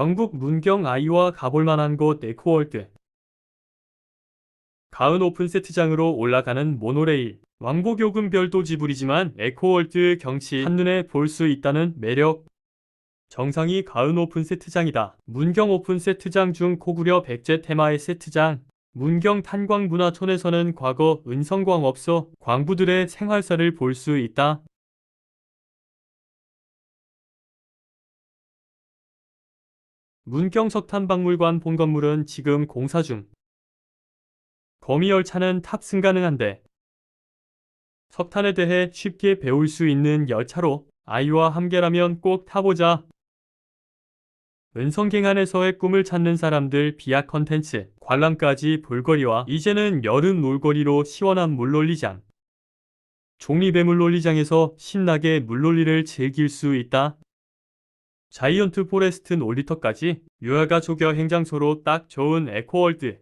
경북 문경 아이와 가볼 만한 곳 에코월드. 가은 오픈 세트장으로 올라가는 모노레일. 왕복 요금 별도 지불이지만 에코월드 경치 한눈에 볼 수 있다는 매력. 정상이 가은 오픈 세트장이다. 문경 오픈 세트장 중 코구려 백제 테마의 세트장. 문경 탄광문화촌에서는 과거 은성광업소 광부들의 생활사를 볼 수 있다. 문경 석탄박물관 본건물은 지금 공사 중. 거미열차는 탑승 가능한데 석탄에 대해 쉽게 배울 수 있는 열차로 아이와 함께라면 꼭 타보자. 은성갱안에서의 꿈을 찾는 사람들 비약 컨텐츠, 관람까지 볼거리와 이제는 여름 놀거리로 시원한 물놀이장. 종리배물 놀이장에서 신나게 물놀이를 즐길 수 있다. 자이언트 포레스트 놀이터까지 유아가 조겨 행장소로 딱 좋은 에코월드.